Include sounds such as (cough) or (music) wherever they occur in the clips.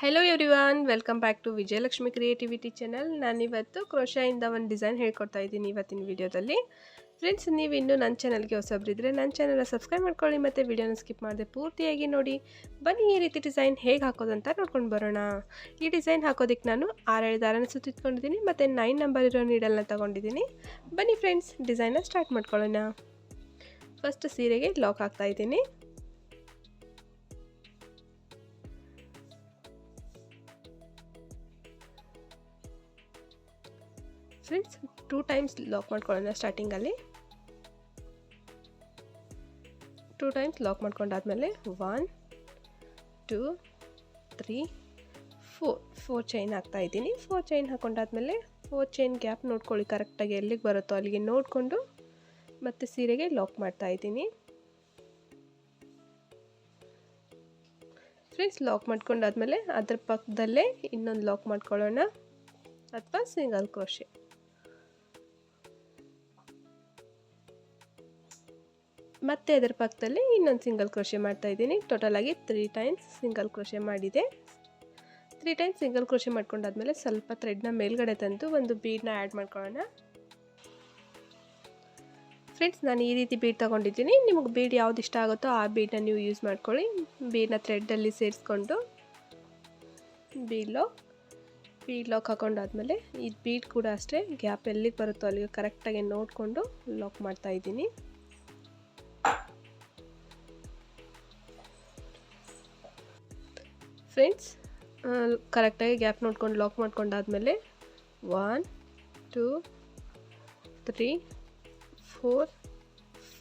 Hello everyone welcome back to Vijayalakshmi creativity channel ನಾನಿವತ್ತು ಕ್ರೋಶಾಯಿಂದ ಒಂದು ಡಿಸೈನ್ ಹೇಳ್ಕೊಡ್ತಾ ಇದ್ದೀನಿ ಇವತ್ತಿನ ವಿಡಿಯೋದಲ್ಲಿ ಫ್ರೆಂಡ್ಸ್ ನೀವು ಇನ್ನೂ ನನ್ನ ಚಾನಲ್ಗೆ ಹೊಸಬ್ರಿದ್ರೆ ನನ್ನ ಚಾನಲ್ನ ಸಬ್ಸ್ಕ್ರೈಬ್ ಮಾಡ್ಕೊಳ್ಳಿ ಮತ್ತು ವಿಡಿಯೋನ ಸ್ಕಿಪ್ ಮಾಡದೆ ಪೂರ್ತಿಯಾಗಿ ನೋಡಿ. ಬನ್ನಿ ಈ ರೀತಿ ಡಿಸೈನ್ ಹೇಗೆ ಹಾಕೋದು ಅಂತ ನೋಡ್ಕೊಂಡು ಬರೋಣ. ಈ ಡಿಸೈನ್ ಹಾಕೋದಕ್ಕೆ ನಾನು ಆರೇಳು ದಾರನ ಸುತ್ತಿಟ್ಕೊಂಡಿದ್ದೀನಿ ಮತ್ತು ನೈನ್ ನಂಬರ್ ಇರೋ ನೀಡಲ್ನ ತೊಗೊಂಡಿದ್ದೀನಿ. ಬನ್ನಿ ಫ್ರೆಂಡ್ಸ್ ಡಿಸೈನ್ನ ಸ್ಟಾರ್ಟ್ ಮಾಡ್ಕೊಳ್ಳೋಣ. ಫಸ್ಟ್ ಸೀರೆಗೆ ಲಾಕ್ ಹಾಕ್ತಾ ಫ್ರೆಂಡ್ಸ್ ಟೂ ಟೈಮ್ಸ್ ಲಾಕ್ ಮಾಡ್ಕೊಳ್ಳೋಣ ಸ್ಟಾರ್ಟಿಂಗಲ್ಲಿ two times lock ಮಾಡ್ಕೊಂಡಾದ್ಮೇಲೆ one two three four four chain ಹಾಕ್ತಾ ಇದ್ದೀನಿ. ಫೋರ್ ಚೈನ್ ಹಾಕ್ಕೊಂಡಾದ್ಮೇಲೆ ಫೋರ್ ಚೈನ್ ಗ್ಯಾಪ್ ನೋಡ್ಕೊಳ್ಳಿ ಕರೆಕ್ಟಾಗಿ ಎಲ್ಲಿಗೆ ಬರುತ್ತೋ ಅಲ್ಲಿಗೆ ನೋಡಿಕೊಂಡು ಮತ್ತು ಸೀರೆಗೆ ಲಾಕ್ ಮಾಡ್ತಾ ಇದ್ದೀನಿ. ಫ್ರೆಂಡ್ಸ್ ಲಾಕ್ ಮಾಡ್ಕೊಂಡಾದ್ಮೇಲೆ ಅದ್ರ ಪಕ್ಕದಲ್ಲೇ ಇನ್ನೊಂದು ಲಾಕ್ ಮಾಡ್ಕೊಳ್ಳೋಣ. ಅಥವಾ ಸಿಂಗಲ್ ಕ್ರೋಶೆ ಮತ್ತೆ ಅದರ ಪಕ್ಕದಲ್ಲಿ ಇನ್ನೊಂದು ಸಿಂಗಲ್ ಕ್ರೋಶೆ ಮಾಡ್ತಾ ಇದ್ದೀನಿ. ಟೋಟಲಾಗಿ ತ್ರೀ ಟೈಮ್ಸ್ ಸಿಂಗಲ್ ಕ್ರೋಶೆ ಮಾಡಿದೆ. ತ್ರೀ ಟೈಮ್ಸ್ ಸಿಂಗಲ್ ಕ್ರೋಶೆ ಮಾಡ್ಕೊಂಡಾದ್ಮೇಲೆ ಸ್ವಲ್ಪ ಥ್ರೆಡ್ನ ಮೇಲ್ಗಡೆ ತಂದು ಒಂದು ಬೀಡನ್ನ ಆ್ಯಡ್ ಮಾಡ್ಕೊಳ್ಳೋಣ. ಫ್ರೆಂಡ್ಸ್ ನಾನು ಈ ರೀತಿ ಬೀಡ್ ತೊಗೊಂಡಿದ್ದೀನಿ. ನಿಮಗೆ ಬೀಡ್ ಯಾವ್ದು ಇಷ್ಟ ಆಗುತ್ತೋ ಆ ಬೀಡನ್ನ ನೀವು ಯೂಸ್ ಮಾಡ್ಕೊಳ್ಳಿ. ಬೀಡನ್ನ ಥ್ರೆಡ್ಡಲ್ಲಿ ಸೇರಿಸ್ಕೊಂಡು ಬೀಡ್ ಲಾಕ್ ಬೀಡ್ ಲಾಕ್ ಹಾಕೊಂಡಾದ್ಮೇಲೆ ಈ ಬೀಡ್ ಕೂಡ ಅಷ್ಟೇ ಗ್ಯಾಪ್ ಎಲ್ಲಿಗೆ ಬರುತ್ತೋ ಅಲ್ಲಿಗೆ ಕರೆಕ್ಟಾಗಿ ನೋಡಿಕೊಂಡು ಲಾಕ್ ಮಾಡ್ತಾ ಇದ್ದೀನಿ. ಫ್ರೆಂಡ್ಸ್. ಕರೆಕ್ಟಾಗಿ ಗ್ಯಾಪ್ ನೋಡ್ಕೊಂಡು lock ಮಾಡ್ಕೊಂಡಾದ್ಮೇಲೆ one, two, three, four,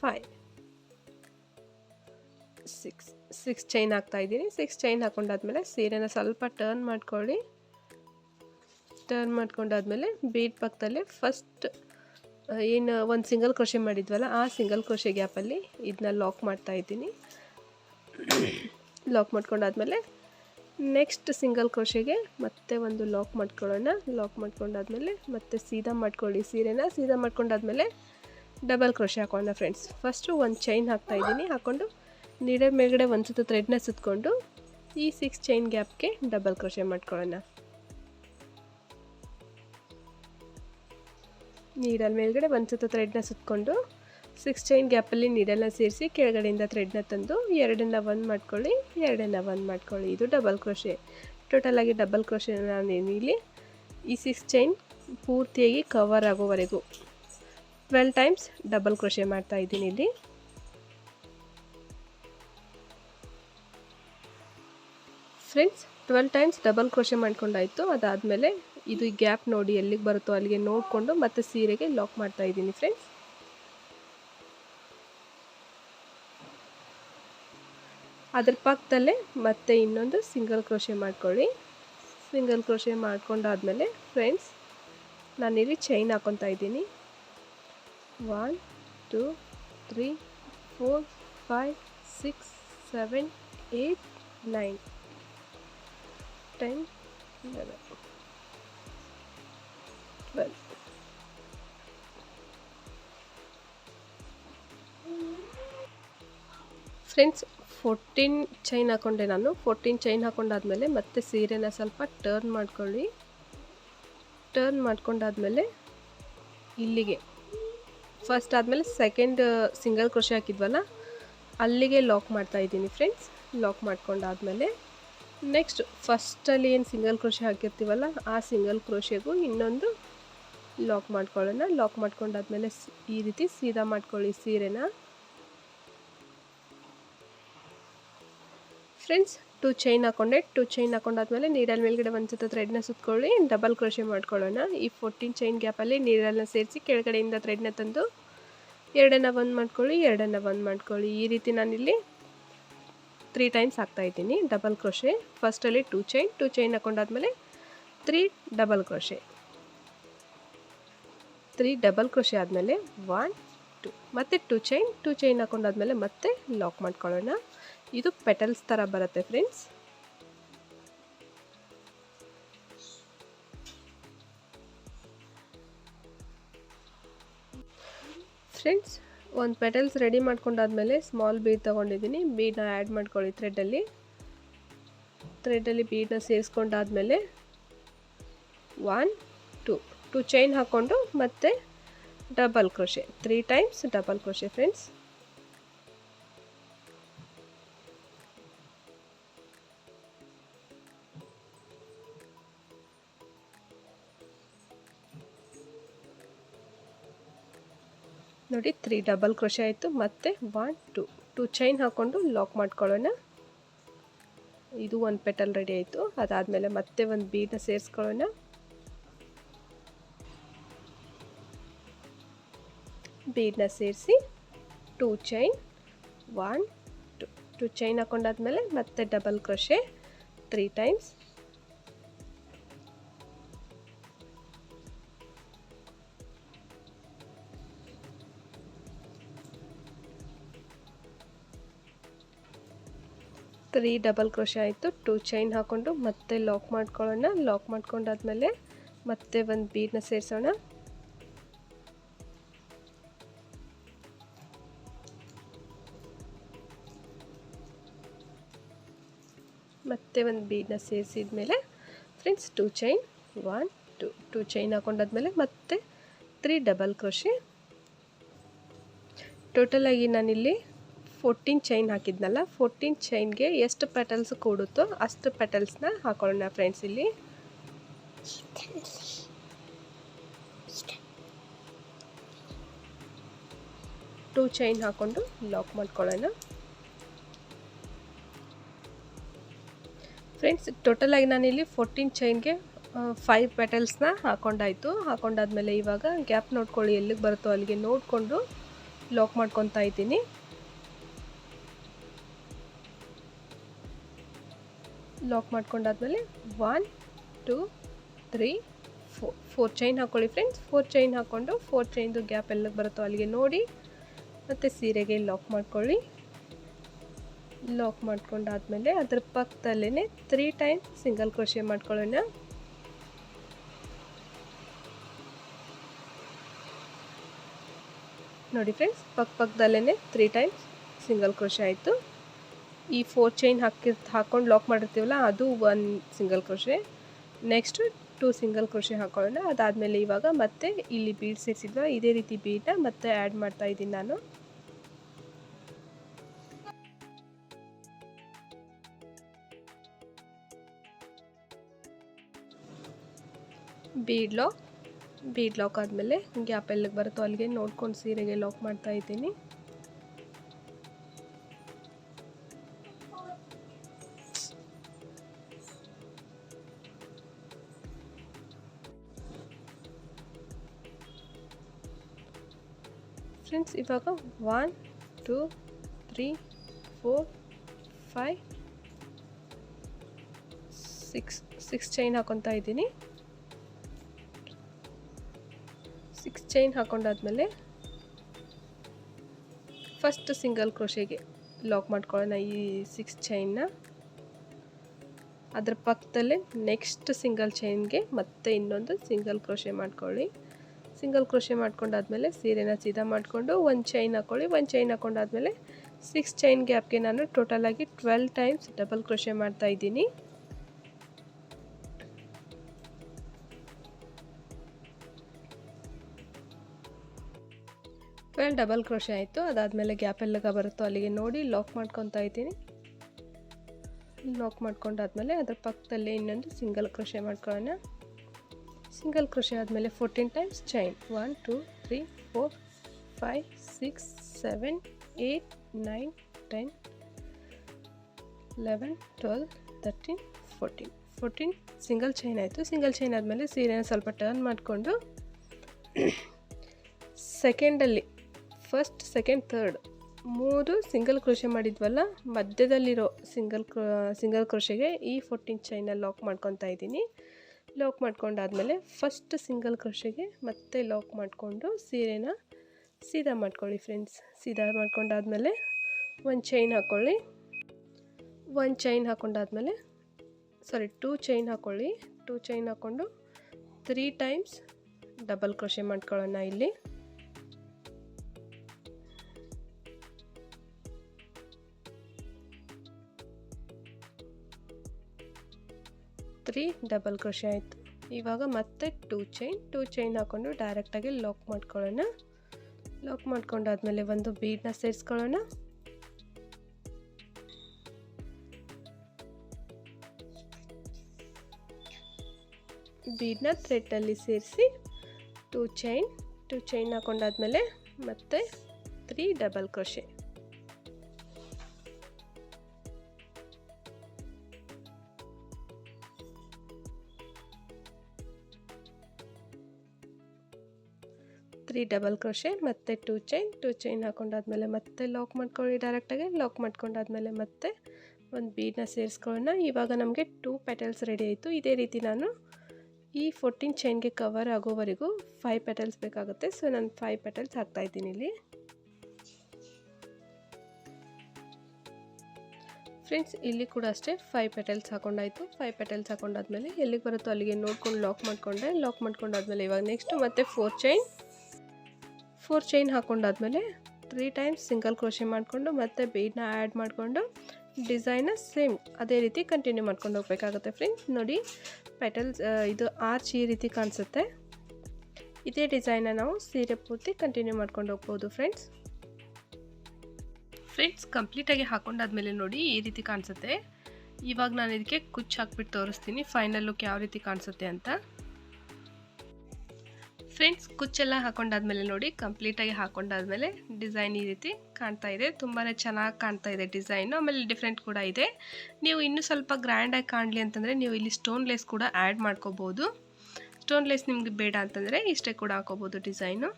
five. Six six chain ಹಾಕ್ತಾ ಇದ್ದೀನಿ. ಸಿಕ್ಸ್ ಚೈನ್ ಹಾಕೊಂಡಾದ್ಮೇಲೆ ಸೀರೆನ ಸ್ವಲ್ಪ ಟರ್ನ್ ಮಾಡ್ಕೊಳ್ಳಿ. ಟರ್ನ್ ಮಾಡ್ಕೊಂಡಾದ್ಮೇಲೆ ಬೀಟ್ ಪಕ್ಕದಲ್ಲಿ ಫಸ್ಟ್ ಏನು ಒಂದು ಸಿಂಗಲ್ ಕ್ರೋಶೆ ಮಾಡಿದ್ವಲ್ಲ, ಆ ಸಿಂಗಲ್ ಕ್ರೋಶೆ ಗ್ಯಾಪಲ್ಲಿ ಇದನ್ನ ಲಾಕ್ ಮಾಡ್ತಾ ಇದ್ದೀನಿ. (coughs) ಲಾಕ್ ಮಾಡ್ಕೊಂಡಾದ್ಮೇಲೆ ನೆಕ್ಸ್ಟ್ ಸಿಂಗಲ್ ಕ್ರೋಶೆಗೆ ಮತ್ತೆ ಒಂದು ಲಾಕ್ ಮಾಡ್ಕೊಳ್ಳೋಣ. ಲಾಕ್ ಮಾಡ್ಕೊಂಡಾದ್ಮೇಲೆ ಮತ್ತೆ ಸೀದಾ ಮಾಡ್ಕೊಳ್ಳಿ ಸೀರೆನ. ಸೀದಾ ಮಾಡ್ಕೊಂಡಾದ್ಮೇಲೆ ಡಬಲ್ ಕ್ರೋಶೆ ಹಾಕೋಣ ಫ್ರೆಂಡ್ಸ್ ಫಸ್ಟು ಒಂದು ಚೈನ್ ಹಾಕ್ತಾ ಇದ್ದೀನಿ. ಹಾಕ್ಕೊಂಡು ನೀಡೆ ಮೇಲ್ಗಡೆ ಒಂದು ಸುತ್ತ ಥ್ರೆಡ್ನ ಸುತ್ತಕೊಂಡು ಈ ಸಿಕ್ಸ್ ಚೈನ್ ಗ್ಯಾಪ್ಗೆ ಡಬಲ್ ಕ್ರೋಶೆ ಮಾಡ್ಕೊಳ್ಳೋಣ. ನೀಡಲ್ ಮೇಲ್ಗಡೆ ಒಂದು ಸುತ್ತ ಥ್ರೆಡ್ನ ಸುತ್ತಕೊಂಡು ಸಿಕ್ಸ್ ಚೈನ್ ಗ್ಯಾಪಲ್ಲಿ ನೀಡಲ್ನ ಸೇರಿಸಿ ಕೆಳಗಡೆಯಿಂದ ಥ್ರೆಡ್ನ ತಂದು ಎರಡನ್ನ ಒಂದು ಮಾಡ್ಕೊಳ್ಳಿ, ಎರಡನ್ನ ಒಂದು ಮಾಡ್ಕೊಳ್ಳಿ. ಇದು ಡಬಲ್ ಕ್ರೋಶೆ ಟೋಟಲಾಗಿ ಡಬಲ್ ಕ್ರೋಶೆ ನಾನು ಇಲ್ಲಿ, ಈ ಸಿಕ್ಸ್ ಚೈನ್ ಪೂರ್ತಿಯಾಗಿ ಕವರ್ ಆಗೋವರೆಗೂ. ಟ್ವೆಲ್ ಟೈಮ್ಸ್ ಡಬಲ್ ಕ್ರೋಶೆ ಮಾಡ್ತಾ ಇದ್ದೀನಿ ಇಲ್ಲಿ. Friends twelve times double crochet ಮಾಡ್ಕೊಂಡಾಯಿತು. ಅದಾದಮೇಲೆ ಇದು ಗ್ಯಾಪ್ ನೋಡಿ ಎಲ್ಲಿಗೆ ಬರುತ್ತೋ ಅಲ್ಲಿಗೆ ನೋಡಿಕೊಂಡು ಮತ್ತೆ ಸೀರೆಗೆ ಲಾಕ್ ಮಾಡ್ತಾ ಇದ್ದೀನಿ ಫ್ರೆಂಡ್ಸ್ ಅದ್ರ ಪಕ್ಕದಲ್ಲೇ ಮತ್ತೆ ಇನ್ನೊಂದು ಸಿಂಗಲ್ ಕ್ರೋಶೆ ಮಾಡ್ಕೊಳ್ಳಿ. ಸಿಂಗಲ್ ಕ್ರೋಶೆ ಮಾಡ್ಕೊಂಡಾದ್ಮೇಲೆ ಫ್ರೆಂಡ್ಸ್, ನಾನಿಲ್ಲಿ ಚೈನ್ ಹಾಕೊತಾ ಇದ್ದೀನಿ. One two three four five six seven eight nine ten eleven twelve friends fourteen chain ಹಾಕೊಂಡೆ ನಾನು. ಫೋರ್ಟೀನ್ ಚೈನ್ ಹಾಕೊಂಡಾದ್ಮೇಲೆ ಮತ್ತೆ ಸೀರೆನ ಸ್ವಲ್ಪ ಟರ್ನ್ ಮಾಡ್ಕೊಳ್ಳಿ. ಟರ್ನ್ ಮಾಡ್ಕೊಂಡಾದ್ಮೇಲೆ ಇಲ್ಲಿಗೆ. ಫಸ್ಟ್ ಆದಮೇಲೆ ಸೆಕೆಂಡ್ ಸಿಂಗಲ್ ಕೃಷಿ ಹಾಕಿದ್ವಲ್ಲ, ಅಲ್ಲಿಗೆ ಲಾಕ್ ಮಾಡ್ತಾ ಇದ್ದೀನಿ ಫ್ರೆಂಡ್ಸ್ ಲಾಕ್ ಮಾಡ್ಕೊಂಡಾದ್ಮೇಲೆ ನೆಕ್ಸ್ಟ್ ಫಸ್ಟಲ್ಲಿ ಏನು ಸಿಂಗಲ್ ಕ್ರೋಶೆ ಹಾಕಿರ್ತೀವಲ್ಲ, ಆ ಸಿಂಗಲ್ ಕ್ರೋಶೆಗೂ ಇನ್ನೊಂದು ಲಾಕ್ ಮಾಡ್ಕೊಳ್ಳೋಣ. ಲಾಕ್ ಮಾಡ್ಕೊಂಡಾದ್ಮೇಲೆ ಈ ರೀತಿ ಸೀದಾ ಮಾಡ್ಕೊಳ್ಳಿ ಸೀರೆನ. ಫ್ರೆಂಡ್ಸ್ ಟು ಚೈನ್ ಹಾಕೊಂಡೆ ಟು ಚೈನ್ ಹಾಕೊಂಡಾದ್ಮೇಲೆ ನೀರಲ್ಲಿ ಮೇಲ್ಗಡೆ ಒಂದು ಸತ ಥ್ರೆಡ್ನ ಸುತ್ಕೊಳ್ಳಿ ಡಬಲ್ ಕ್ರೋಶೆ ಮಾಡ್ಕೊಳ್ಳೋಣ. ಈ ಫೋರ್ಟೀನ್ ಚೈನ್ ಗ್ಯಾಪಲ್ಲಿ ನೀಡಲ್ನ ಸೇರಿಸಿ ಕೆಳಗಡೆಯಿಂದ ಥ್ರೆಡ್ನ ತಂದು ಎರಡನ್ನ ಒಂದು ಮಾಡ್ಕೊಳ್ಳಿ, ಎರಡನ್ನ ಒಂದು ಮಾಡ್ಕೊಳ್ಳಿ. ಈ ರೀತಿ ನಾನಿಲ್ಲಿ ತ್ರೀ ಟೈಮ್ಸ್ ಹಾಕ್ತಾಯಿದ್ದೀನಿ ಡಬಲ್ ಕ್ರೋಶೆ ಫಸ್ಟಲ್ಲಿ two chain two chain ಹಾಕೊಂಡಾದ್ಮೇಲೆ three double crochet three double crochet ಆದಮೇಲೆ ಒನ್ ಟು ಮತ್ತು ಟು ಚೈನ್ ಟು ಚೈನ್ ಹಾಕೊಂಡಾದ್ಮೇಲೆ ಮತ್ತೆ ಲಾಕ್ ಮಾಡ್ಕೊಳ್ಳೋಣ. ಇದು ಪೆಟಲ್ಸ್ ಥರ ಬರುತ್ತೆ ಫ್ರೆಂಡ್ಸ್ ಫ್ರೆಂಡ್ಸ್ ಒಂದು ಪೆಟಲ್ಸ್ ರೆಡಿ ಮಾಡ್ಕೊಂಡಾದ್ಮೇಲೆ ಸ್ಮಾಲ್ ಬೀಡ್ ತೊಗೊಂಡಿದ್ದೀನಿ. ಬೀಡನ್ನ ಆ್ಯಡ್ ಮಾಡ್ಕೊಳ್ಳಿ ಥ್ರೆಡ್ಡಲ್ಲಿ ಥ್ರೆಡಲ್ಲಿ ಬೀಡನ್ನ ಸೇರಿಸ್ಕೊಂಡಾದ್ಮೇಲೆ ಒನ್ ಟು ಟು ಚೈನ್ ಹಾಕ್ಕೊಂಡು ಮತ್ತೆ double crochet three times double crochet friends ನೋಡಿ ತ್ರೀ ಡಬಲ್ ಕ್ರೋಶೆ ಆಯಿತು. ಮತ್ತು ಒನ್ ಟು ಟು ಚೈನ್ ಹಾಕ್ಕೊಂಡು ಲಾಕ್ ಮಾಡ್ಕೊಳ್ಳೋಣ. ಇದು ಒಂದು ಪೆಟಲ್ ರೆಡಿ ಆಯಿತು. ಅದಾದಮೇಲೆ ಮತ್ತೆ ಒಂದು ಬೀಡನ್ನ ಸೇರಿಸ್ಕೊಳ್ಳೋಣ. ಬೀಡನ್ನ ಸೇರಿಸಿ two chain one two two chain ಹಾಕೊಂಡಾದ್ಮೇಲೆ ಮತ್ತೆ double crochet three times three double crochet ಆಯಿತು. ಟೂ ಚೈನ್ ಹಾಕ್ಕೊಂಡು ಮತ್ತೆ ಲಾಕ್ ಮಾಡ್ಕೊಳ್ಳೋಣ. ಲಾಕ್ ಮಾಡ್ಕೊಂಡಾದ್ಮೇಲೆ ಮತ್ತೆ ಒಂದು ಬೀಡ್ನ ಸೇರಿಸೋಣ. ಮತ್ತೆ ಒಂದು ಬೀಡ್ನ ಸೇರಿಸಿದ ಮೇಲೆ friends two chain. One, two, two chain ಹಾಕೊಂಡಾದ್ಮೇಲೆ ಮತ್ತೆ ತ್ರೀ ಡಬಲ್ ಕ್ರೋಶೆ. ಟೋಟಲಾಗಿ ನಾನಿಲ್ಲಿ ಫೋರ್ಟೀನ್ ಚೈನ್ ಹಾಕಿದ್ನಲ್ಲ, ಫೋರ್ಟೀನ್ ಚೈನ್ಗೆ ಎಷ್ಟು ಪೆಟಲ್ಸ್ ಕೊಡುತ್ತೋ ಅಷ್ಟು ಪೆಟಲ್ಸ್ನ ಹಾಕೊಳ್ಳೋಣ ಫ್ರೆಂಡ್ಸ್ ಇಲ್ಲಿ. ಟೂ ಚೈನ್ ಹಾಕ್ಕೊಂಡು ಲಾಕ್ ಮಾಡ್ಕೊಳ್ಳೋಣ. ಫ್ರೆಂಡ್ಸ್ ಟೋಟಲಾಗಿ ನಾನಿಲ್ಲಿ ಫೋರ್ಟೀನ್ ಚೈನ್ಗೆ ಫೈವ್ ಪೆಟಲ್ಸ್ನ ಹಾಕೊಂಡಾಯಿತು. ಹಾಕೊಂಡಾದ್ಮೇಲೆ ಇವಾಗ ಗ್ಯಾಪ್ ನೋಡ್ಕೊಳ್ಳಿ ಎಲ್ಲಿಗೆ ಬರುತ್ತೋ ಅಲ್ಲಿಗೆ ನೋಡಿಕೊಂಡು ಲಾಕ್ ಮಾಡ್ಕೊತಾ ಇದ್ದೀನಿ. Lock ಮಾಡ್ಕೊಂಡಾದ್ಮೇಲೆ one two three four four chain ಹಾಕ್ಕೊಳ್ಳಿ ಫ್ರೆಂಡ್ಸ್ ಫೋರ್ ಚೈನ್ ಹಾಕ್ಕೊಂಡು ಫೋರ್ ಚೈನ್ದು ಗ್ಯಾಪ್ ಎಲ್ಲಿಗೆ ಬರುತ್ತೋ ಅಲ್ಲಿಗೆ ನೋಡಿ. ಮತ್ತು ಸೀರೆಗೆ ಲಾಕ್ ಮಾಡ್ಕೊಳ್ಳಿ. ಲಾಕ್ ಮಾಡ್ಕೊಂಡಾದ್ಮೇಲೆ ಅದ್ರ ಪಕ್ಕದಲ್ಲೇ ತ್ರೀ ಟೈಮ್ ಸಿಂಗಲ್ ಕ್ರೋಶೆ ಮಾಡ್ಕೊಳ್ಳೋಣ. ನೋಡಿ ಫ್ರೆಂಡ್ಸ್ ಪಕ್ಕ ಪಕ್ಕದಲ್ಲೇ ತ್ರೀ ಟೈಮ್ಸ್ ಸಿಂಗಲ್ ಕ್ರೋಶೆ ಆಯಿತು. ಈ ಫೋರ್ ಚೈನ್ ಹಾಕಿ ಹಾಕ್ಕೊಂಡು ಲಾಕ್ ಮಾಡಿರ್ತೀವಲ್ಲ, ಅದು one single crochet next two single crochet ಹಾಕೊಳ್ಳೋಣ. ಅದಾದಮೇಲೆ ಇವಾಗ ಮತ್ತೆ ಇಲ್ಲಿ ಬೀಡ್ ಸೇರಿಸಿದ್ವ, ಇದೇ ರೀತಿ ಬೀಡ್ನ ಮತ್ತೆ ಆ್ಯಡ್ ಮಾಡ್ತಾ ಇದ್ದೀನಿ ನಾನು. ಬೀಡ್ ಲಾಕ್ ಬೀಡ್ ಲಾಕ್ ಆದಮೇಲೆ ಗ್ಯಾಪ್ ಎಲ್ಲಿಗೆ ಬರುತ್ತೋ ಅಲ್ಲಿಗೆ ನೋಡ್ಕೊಂಡು ಸೀರೆಗೆ ಲಾಕ್ ಮಾಡ್ತಾ ಇದ್ದೀನಿ. ಫ್ರೆಂಡ್ಸ್, ಇವಾಗ one two three four five six six chain ಹಾಕೊತಾ ಇದ್ದೀನಿ. ಸಿಕ್ಸ್ ಚೈನ್ ಹಾಕೊಂಡಾದ್ಮೇಲೆ ಫಸ್ಟ್ ಸಿಂಗಲ್ ಕ್ರೋಶೆಗೆ ಲಾಕ್ ಮಾಡ್ಕೊಳ್ಳೋಣ ಈ ಸಿಕ್ಸ್ ಚೈನ್ನ ಅದರ ಪಕ್ಕದಲ್ಲೇ ನೆಕ್ಸ್ಟ್ ಸಿಂಗಲ್ ಚೈನ್ಗೆ ಮತ್ತೆ ಇನ್ನೊಂದು ಸಿಂಗಲ್ ಕ್ರೋಶೆ ಮಾಡ್ಕೊಳ್ಳಿ. ಸಿಂಗಲ್ ಕ್ರೋಶೆ ಮಾಡ್ಕೊಂಡಾದ್ಮೇಲೆ ಸೀರೆನ ಸೀದಾ ಮಾಡಿಕೊಂಡು ಒಂದು ಚೈನ್ ಹಾಕ್ಕೊಳ್ಳಿ ಒಂದು ಚೈನ್ ಹಾಕೊಂಡಾದ್ಮೇಲೆ ಸಿಕ್ಸ್ ಚೈನ್ ಗ್ಯಾಪ್ಗೆ ನಾನು ಟೋಟಲಾಗಿ ಟ್ವೆಲ್ ಟೈಮ್ಸ್ ಡಬಲ್ ಕ್ರೋಶೆ ಮಾಡ್ತಾ ಇದ್ದೀನಿ. ಟ್ವೆಲ್ ಡಬಲ್ ಕ್ರೋಶೆ ಆಯಿತು. ಅದಾದಮೇಲೆ ಗ್ಯಾಪ್ ಎಲ್ಲಗ ಬರುತ್ತೋ ಅಲ್ಲಿಗೆ ನೋಡಿ ಲಾಕ್ ಮಾಡ್ಕೊತಾ ಇದ್ದೀನಿ. ಲಾಕ್ ಮಾಡ್ಕೊಂಡಾದ್ಮೇಲೆ ಅದ್ರ ಪಕ್ಕದಲ್ಲೇ ಇನ್ನೊಂದು ಸಿಂಗಲ್ ಕ್ರೋಶೆ ಮಾಡ್ಕೊಳ್ಳೋಣ. ಸಿಂಗಲ್ ಕ್ರೋಶೆ ಆದಮೇಲೆ fourteen times chain one two three four five six seven eight nine ten eleven twelve thirteen fourteen fourteen single chain ಆಯಿತು. ಸಿಂಗಲ್ ಚೈನ್ ಆದಮೇಲೆ ಸೀರೆನ ಸ್ವಲ್ಪ ಟರ್ನ್ ಮಾಡಿಕೊಂಡು ಸೆಕೆಂಡಲ್ಲಿ ಫಸ್ಟ್ ಸೆಕೆಂಡ್ ಥರ್ಡ್ ಮೂರು ಸಿಂಗಲ್ ಕ್ರೋಶೆ ಮಾಡಿದ್ವಲ್ಲ, ಮಧ್ಯದಲ್ಲಿರೋ ಸಿಂಗಲ್ ಕ್ರೋ ಸಿಂಗಲ್ ಕ್ರೋಶೆಗೆ ಈ ಫೋರ್ಟೀನ್ ಚೈನಲ್ಲಿ ಲಾಕ್ ಮಾಡ್ಕೊತಾ ಇದ್ದೀನಿ. ಲಾಕ್ ಮಾಡ್ಕೊಂಡಾದಮೇಲೆ ಫಸ್ಟ್ ಸಿಂಗಲ್ ಕ್ರೋಶೆಗೆ ಮತ್ತೆ ಲಾಕ್ ಮಾಡಿಕೊಂಡು ಸೀರೆನ ಸೀದಾ ಮಾಡ್ಕೊಳ್ಳಿ ಫ್ರೆಂಡ್ಸ್ ಸೀದಾ ಮಾಡ್ಕೊಂಡಾದ್ಮೇಲೆ ಒಂದು ಚೈನ್ ಹಾಕ್ಕೊಳ್ಳಿ ಒಂದು ಚೈನ್ ಹಾಕ್ಕೊಂಡಾದ್ಮೇಲೆ ಸಾರಿ ಟೂ ಚೈನ್ ಹಾಕ್ಕೊಳ್ಳಿ ಟೂ ಚೈನ್ ಹಾಕ್ಕೊಂಡು ತ್ರೀ ಟೈಮ್ಸ್ ಡಬಲ್ ಕ್ರೋಶೆ ಮಾಡ್ಕೊಳ್ಳೋಣ ಇಲ್ಲಿ. ತ್ರೀ ಡಬಲ್ ಕ್ರೋಶೆ ಆಯಿತು. ಇವಾಗ ಮತ್ತೆ ಟೂ ಚೈನ್ ಟೂ ಚೈನ್ ಹಾಕ್ಕೊಂಡು ಡೈರೆಕ್ಟಾಗಿ ಲಾಕ್ ಮಾಡ್ಕೊಳ್ಳೋಣ. ಲಾಕ್ ಮಾಡ್ಕೊಂಡಾದ್ಮೇಲೆ ಒಂದು ಬೀಡನ್ನ ಸೇರಿಸ್ಕೊಳ್ಳೋಣ. ಬೀಡನ್ನ ಥ್ರೆಡ್ಡಲ್ಲಿ ಸೇರಿಸಿ ಟೂ ಚೈನ್ ಟೂ ಚೈನ್ ಹಾಕೊಂಡಾದ್ಮೇಲೆ ಮತ್ತೆ three double crochet three double crochet ಮತ್ತು ಟೂ ಚೈನ್ ಟೂ ಚೈನ್ ಹಾಕೊಂಡಾದ್ಮೇಲೆ ಮತ್ತೆ ಲಾಕ್ ಮಾಡ್ಕೊಳ್ಳಿ ಡೈರೆಕ್ಟಾಗಿ ಲಾಕ್ ಮಾಡ್ಕೊಂಡಾದ್ಮೇಲೆ ಮತ್ತೆ ಒಂದು ಬೀಡನ್ನ ಸೇರಿಸ್ಕೊಳ್ಳೋಣ. ಇವಾಗ ನಮಗೆ ಟೂ ಪೆಟಲ್ಸ್ ರೆಡಿ ಆಯಿತು. ಇದೇ ರೀತಿ ನಾನು ಈ ಫೋರ್ಟೀನ್ ಚೈನ್ಗೆ ಕವರ್ ಆಗೋವರೆಗೂ ಫೈವ್ ಪೆಟಲ್ಸ್ ಬೇಕಾಗುತ್ತೆ. ಸೊ ನಾನು ಫೈವ್ ಪೆಟಲ್ಸ್ ಹಾಕ್ತಾಯಿದ್ದೀನಿ ಇಲ್ಲಿ. ಫ್ರೆಂಡ್ಸ್ ಇಲ್ಲಿ ಕೂಡ ಅಷ್ಟೇ ಫೈವ್ ಪೆಟಲ್ಸ್ ಹಾಕೊಂಡಾಯಿತು. ಫೈವ್ ಪೆಟಲ್ಸ್ ಹಾಕೊಂಡಾದ್ಮೇಲೆ ಎಲ್ಲಿಗೆ ಬರುತ್ತೋ ಅಲ್ಲಿಗೆ ನೋಡ್ಕೊಂಡು ಲಾಕ್ ಮಾಡಿಕೊಂಡೆ. ಲಾಕ್ ಮಾಡ್ಕೊಂಡಾದ್ಮೇಲೆ ಇವಾಗ ನೆಕ್ಸ್ಟು ಮತ್ತೆ ಫೋರ್ ಚೈನ್ ಫೋರ್ ಚೈನ್ ಹಾಕ್ಕೊಂಡಾದ್ಮೇಲೆ ತ್ರೀ ಟೈಮ್ಸ್ ಸಿಂಗಲ್ ಕ್ರೋಶೆ ಮಾಡಿಕೊಂಡು ಮತ್ತೆ ಬೀಡನ್ನ ಆ್ಯಡ್ ಮಾಡಿಕೊಂಡು ಡಿಸೈನ ಸೇಮ್ ಅದೇ ರೀತಿ ಕಂಟಿನ್ಯೂ ಮಾಡ್ಕೊಂಡು ಹೋಗ್ಬೇಕಾಗುತ್ತೆ ಫ್ರೆಂಡ್ಸ್ ನೋಡಿ ಪೆಟಲ್ಸ್ ಇದು ಆರ್ಚ್ ಈ ರೀತಿ ಕಾಣಿಸುತ್ತೆ. ಇದೇ ಡಿಸೈನ ನಾವು ಸೀರೆ ಪೂರ್ತಿ ಕಂಟಿನ್ಯೂ ಮಾಡ್ಕೊಂಡು ಹೋಗ್ಬೋದು ಫ್ರೆಂಡ್ಸ್ ಫ್ರೆಂಡ್ಸ್ ಕಂಪ್ಲೀಟಾಗಿ ಹಾಕೊಂಡಾದ್ಮೇಲೆ ನೋಡಿ ಈ ರೀತಿ ಕಾಣಿಸುತ್ತೆ. ಇವಾಗ ನಾನು ಇದಕ್ಕೆ ಕುಚ್ಚು ಹಾಕ್ಬಿಟ್ಟು ತೋರಿಸ್ತೀನಿ. ಫೈನಲ್ ಲುಕ್ ಯಾವ ರೀತಿ ಕಾಣಿಸುತ್ತೆ ಅಂತ. ಫ್ರೆಂಡ್ಸ್, ಕುಚ್ಚೆಲ್ಲ ಹಾಕೊಂಡಾದ್ಮೇಲೆ ನೋಡಿ, ಕಂಪ್ಲೀಟಾಗಿ ಹಾಕೊಂಡಾದ್ಮೇಲೆ ಡಿಸೈನ್ ಈ ರೀತಿ ಕಾಣ್ತಾ ಇದೆ. ತುಂಬಾ ಚೆನ್ನಾಗಿ ಕಾಣ್ತಾ ಇದೆ ಡಿಸೈನು, ಆಮೇಲೆ ಡಿಫ್ರೆಂಟ್ ಕೂಡ ಇದೆ. ನೀವು ಇನ್ನೂ ಸ್ವಲ್ಪ ಗ್ರ್ಯಾಂಡಾಗಿ ಕಾಣಲಿ ಅಂತಂದರೆ ನೀವು ಇಲ್ಲಿ ಸ್ಟೋನ್ ಲೆಸ್ ಕೂಡ ಆ್ಯಡ್ ಮಾಡ್ಕೋಬೋದು. ಸ್ಟೋನ್ ಲೆಸ್ ನಿಮಗೆ ಬೇಡ ಅಂತಂದರೆ ಇಷ್ಟೇ ಕೂಡ ಹಾಕೋಬೋದು ಡಿಸೈನು.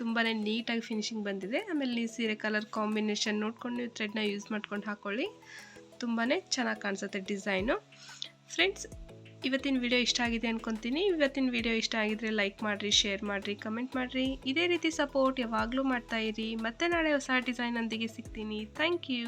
ತುಂಬಾ ನೀಟಾಗಿ ಫಿನಿಶಿಂಗ್ ಬಂದಿದೆ. ಆಮೇಲೆ ಈ ಸೀರೆ ಕಲರ್ ಕಾಂಬಿನೇಷನ್ ನೋಡ್ಕೊಂಡು ನೀವು ಥ್ರೆಡ್ನ ಯೂಸ್ ಮಾಡ್ಕೊಂಡು ಹಾಕ್ಕೊಳ್ಳಿ ತುಂಬಾ ಚೆನ್ನಾಗಿ ಕಾಣಿಸುತ್ತೆ ಡಿಸೈನು. ಫ್ರೆಂಡ್ಸ್ ಇವತ್ತಿನ ವಿಡಿಯೋ ಇಷ್ಟ ಆಗಿದೆ ಅನ್ಕೊತೀನಿ. ಇವತ್ತಿನ ವಿಡಿಯೋ ಇಷ್ಟ ಆಗಿದ್ರೆ ಲೈಕ್ ಮಾಡಿರಿ ಶೇರ್ ಮಾಡಿರಿ ಕಮೆಂಟ್ ಮಾಡಿರಿ. ಇದೇ ರೀತಿ ಸಪೋರ್ಟ್ ಯಾವಾಗಲೂ ಇರಿ. ಮತ್ತೆ ನಾಳೆ ಹೊಸ ಡಿಸೈನೊಂದಿಗೆ ಸಿಗ್ತೀನಿ. Thank you